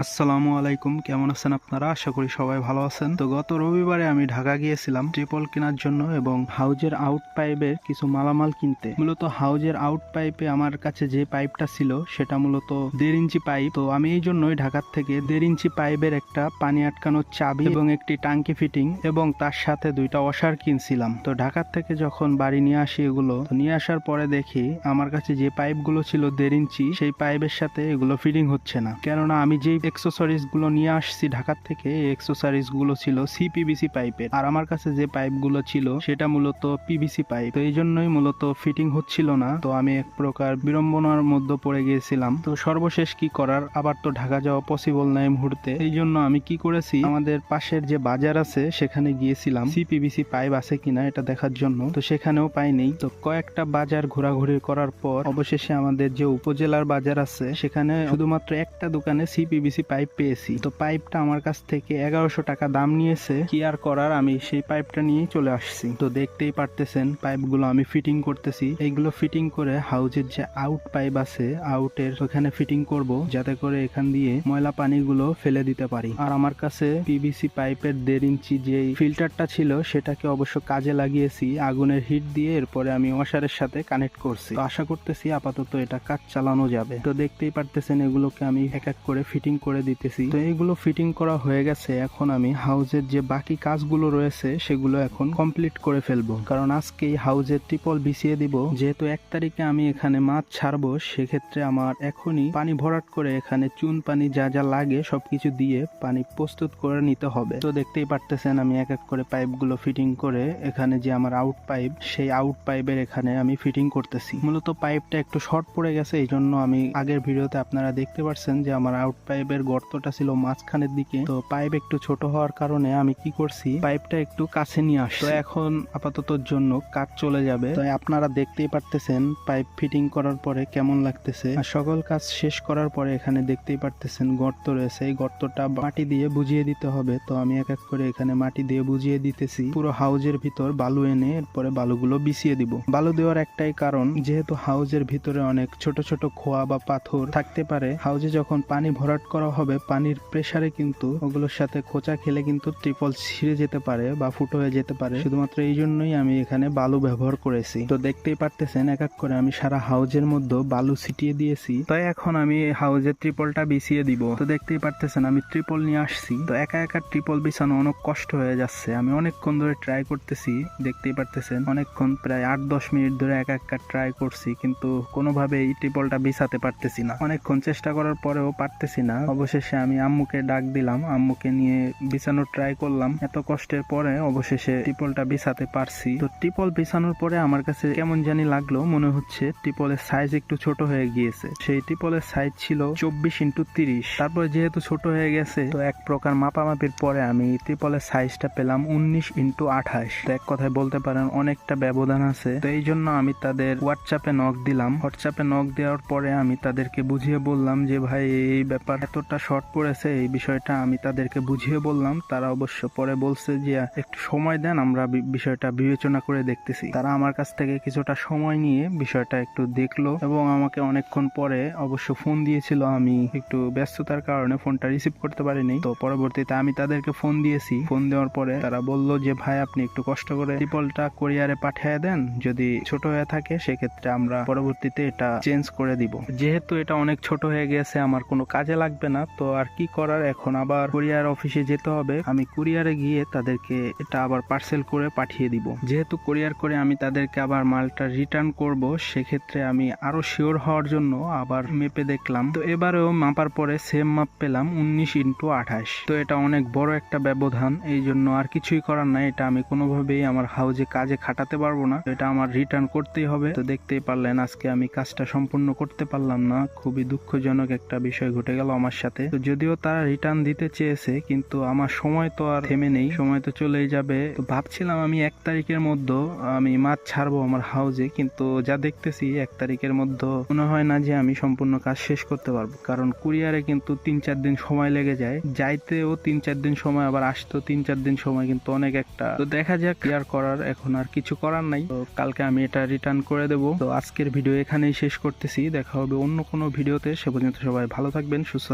আসসালামু আলাইকুম, কেমন আছেন আপনারা? আশা করি সবাই ভালো আছেন। তো গত রবিবারে আমি ঢাকা গিয়েছিলাম ট্রিপল কেনার জন্য এবং হাউজের আউট পাইপের কিছু মালামাল কিনতে। মূলত হাউজের আউট পাইপে আমার কাছে যে পাইপটা ছিল, সেটা মূলত দেড় ইঞ্চি পাইপ। তো আমি এই জন্যই ঢাকার থেকে দেড় ইঞ্চি পাইপের একটা পানি আটকানোর চাবি এবং একটি টাঙ্কি ফিটিং এবং তার সাথে দুইটা অসার কিনছিলাম। তো ঢাকার থেকে যখন বাড়ি নিয়ে আসি এগুলো নিয়ে আসার পরে দেখি আমার কাছে যে পাইপগুলো ছিল দেড় ইঞ্চি, সেই পাইপের সাথে এগুলো ফিটিং হচ্ছে না। কেননা আমি যেই এক্সেসরিজগুলো নিয়ে আসছি ঢাকার থেকে, এই এক্সেসরিজগুলো ছিল সিপিবিসি পাইপের আর আমার কাছে যে পাইপগুলো ছিল, সেটা মূলত পিভিসি পাইপ তো এই জন্যই মূলত ফিটিং হচ্ছিল না। তো আমি এক প্রকার বিড়ম্বনার মধ্যে পড়ে গিয়েছিলাম। তো সর্বশেষ কি করার? আবার তো ঢাকা যাওয়া পসিবল না এই মুহূর্তে। এই জন্য আমি কি করেছি? আমাদের পাশের যে বাজার আছে, সেখানে গিয়েছিলাম। সিপিবিসি পাইপ আছে কিনা এটা দেখার জন্য। তো সেখানেও পাইনি তো কয়েকটা বাজার ঘোরাঘুরি করার পর, অবশেষে আমাদের যে উপজেলার বাজার আছে, সেখানে শুধুমাত্র একটা দোকানে সিপিবিসি পাইপ পেয়েছি। তো পাইপটা আমার কাছ থেকে এগারোশো টাকা দাম নিয়েছে। কি আর করার, আমি সেই পাইপটা নিয়েই চলে আসছি। তো দেখতেই পারতেছেন, পাইপগুলো আমি ফিটিং করতেছি। এইগুলো ফিটিং করে হাউজের যে আউট পাইপ আছে আউটের ওখানে ফিটিং করব, যাতে করে এখান দিয়ে ময়লা পানিগুলো ফেলে দিতে পারি। আর আমার কাছে পিভিসি পাইপের দেড় ইঞ্চি যে ফিল্টারটা ছিল, সেটাকে অবশ্য কাজে লাগিয়েছি, আগুনের হিট দিয়ে, এরপরে আমি ওয়াশারের সাথে কানেক্ট করছি। আশা করতেছি আপাতত এটা কাজ চালানো যাবে। তো দেখতেই পারতেছেন, এগুলোকে আমি এক এক করে ফিটিং করে দিতেছি। তো এইগুলো ফিটিং করা হয়ে গেছে, এখন আমি হাউজের যে বাকি কাজগুলো রয়েছে, সেগুলো এখন কমপ্লিট করে ফেলব। কারণ আজকে এই হাউজের ট্রিপল বিছিয়ে দিব। যেহেতু এক তারিখে আমি এখানে মাছ ছাড়বো, সেক্ষেত্রে আমার এখনই পানি ভরাট করে এখানে চুন পানি যা যা লাগে সবকিছু দিয়ে পানি প্রস্তুত করে নিতে হবে। তো দেখতেই পারতেছেন আমি এক এক করে পাইপগুলো ফিটিং করে এখানে যে আমার আউট পাইপ সেই আউট পাইপের এখানে আমি ফিটিং করতেছি। মূলত পাইপটা একটু শর্ট পড়ে গেছে এই জন্য আমি আগের ভিডিওতে আপনারা দেখতে পাচ্ছেন যে আমার আউট পাইপের গর্তটা ছিল মাঝখানের দিকে। তো পাইপ একটু ছোট হওয়ার কারণে আমি কি করছি, পাইপটা একটু কাছে নিয়ে আসছি। তো এখন আপাতত জন্য কাজ চলে যাবে। তো আপনারা দেখতেই পারতেছেন পাইপ ফিটিং করার পরে কেমন লাগতেছে। আর সকল কাজ শেষ করার পরে এখানে দেখতেই পারতেছেন গর্ত রয়েছে। এই গর্তটা মাটি দিয়ে বুঝিয়ে দিতে হবে। তো আমি এক এক করে এখানে মাটি দিয়ে বুঝিয়ে দিতেছি। পুরো হাউজের ভিতর বালু এনে এরপরে বালুগুলো বিছিয়ে দিব। বালু দেওয়ার একটাই কারণ, যেহেতু হাউজের ভিতরে অনেক ছোট ছোট খোয়া বা পাথর থাকতে পারে, হাউজে যখন পানি ভরাট করা হবে, পানির প্রেসারে কিন্তু ওগুলোর সাথে খোঁচা খেলে কিন্তু ট্রিপল ছিঁড়ে যেতে পারে বা ফুটো হয়ে যেতে পারে। শুধুমাত্র এই জন্যই আমি এখানে বালু ব্যবহার করেছি। তো দেখতেই পারতেছেন, এক এক করে আমি সারা হাউজের মধ্যে বালু ছিটিয়ে দিয়েছি। তাই এখন আমি হাউজের ট্রিপলটা বিছিয়ে দিব। তো দেখতেই পারতেছেন, আমি ট্রিপল নিয়ে আসছি। তো একা একা ট্রিপল বিছানো অনেক কষ্ট হয়ে যাচ্ছে। আমি অনেকক্ষণ ধরে ট্রাই করতেছি, দেখতেই পারতেছেন, অনেকক্ষণ প্রায় আট দশ মিনিট ধরে একা একা ট্রাই করছি, কিন্তু কোনোভাবে এই ট্রিপলটা বিছাতে পারতেছি না। অনেকক্ষণ চেষ্টা করার পরেও পারতেছি না। অবশেষে আমি আম্মুকে ডাক দিলাম। আম্মুকে নিয়ে বিছানোর ট্রাই করলাম। এত কষ্টের পরে অবশেষে ট্রিপলটা বিছাতে পারছি। তো টিপল বিছানোর পরে আমার কাছে কেমন জানি লাগল, মনে হচ্ছে টিপলের সাইজ একটু ছোট হয়ে গিয়েছে। সেই টিপলের সাইজ ছিল চব্বিশ ইন্টু তিরিশ। তারপর যেহেতু ছোট হয়ে গেছে, তো এক প্রকার মাপামাপির পরে আমি ট্রিপলের সাইজটা পেলাম উনিশ ইন্টু আঠাশ। এক কথায় বলতে পারেন অনেকটা ব্যবধান আছে। তো এই জন্য আমি তাদের হোয়াটসঅ্যাপে নক দিলাম। হোয়াটসঅ্যাপে নক দেওয়ার পরে আমি তাদেরকে বুঝিয়ে বললাম যে, ভাই, এই ব্যাপার এতটা শর্ট পড়েছে, এই বিষয়টা আমি তাদেরকে বুঝিয়ে বললাম। তারা অবশ্য পরে বলছে যে, একটু সময় দেন, আমরা বিষয়টা বিবেচনা করে দেখতেছি। তারা আমার কাছ থেকে কিছুটা সময় নিয়ে বিষয়টা একটু দেখল এবং আমাকে অনেকক্ষণ পরে অবশ্য ফোন দিয়েছিল। আমি একটু ব্যস্ততার কারণে ফোনটা রিসিভ করতে পারিনি। তো পরবর্তীতে আমি তাদেরকে ফোন দিয়েছি। ফোন দেওয়ার পরে তারা বলল যে, ভাই, আপনি একটু কষ্ট করে ট্রিপলটা কোরিয়ারে পাঠিয়ে দেন। যদি ছোট হয়ে থাকে, সেক্ষেত্রে আমরা পরবর্তীতে এটা চেঞ্জ করে দিব। যেহেতু এটা অনেক ছোট হয়ে গেছে, আমার কোনো কাজে লাগবে না। তো আর কি করার? এখন আবার কুরিয়ার অফিসে যেতে হবে। আমি কুরিয়ারে গিয়ে তাদেরকে এটা আবার পার্সেল করে পাঠিয়ে দিব। যেহেতু কুরিয়ার করে আমি তাদেরকে আবার মালটা রিটার্ন করব, সেক্ষেত্রে আমি আরও শিওর হওয়ার জন্য আবার মেপে দেখলাম। তো এবারেও মাপার পরে সেম মাপ পেলাম, উনিশ ইন্টু আঠাশ। তো এটা অনেক বড় একটা ব্যবধান, এই জন্য আর কিছুই করার নাই। এটা আমি কোনোভাবেই আমার হাউজে কাজে খাটাতে পারব না। এটা আমার রিটার্ন করতেই হবে। তো দেখতেই পারলেন, আজকে আমি কাজটা সম্পূর্ণ করতে পারলাম না। খুবই দুঃখজনক একটা বিষয় ঘটে গেল আমার সাথে। তো যদিও তারা রিটার্ন দিতে চেয়েছে, কিন্তু আমার সময় তো আর থেমে নেই। সময় তো চলেই যাবে। তো ভাবছিলাম আমি এক তারিখের মধ্যে আমি মাছ ছাড়বো আমার হাউজে কিন্তু যা দেখতেছি এক তারিখের মধ্যে মনে হয় না যে আমি সম্পূর্ণ কাজ শেষ করতে পারব। কারণ কুরিয়ারে কিন্তু তিন চার দিন সময় লেগে যায়। যাইতেও তিন চার দিন সময়, আবার আসতেও তিন চার দিন সময় কিন্তু অনেক একটা। তো দেখা যাক আর করার, এখন আর কিছু করার নাই। তো কালকে আমি এটা রিটার্ন করে দেবো। তো আজকের ভিডিও এখানেই শেষ করতেছি। দেখা হবে অন্য কোনো ভিডিওতে সে পর্যন্ত সবাই ভালো থাকবেন, সুস্থ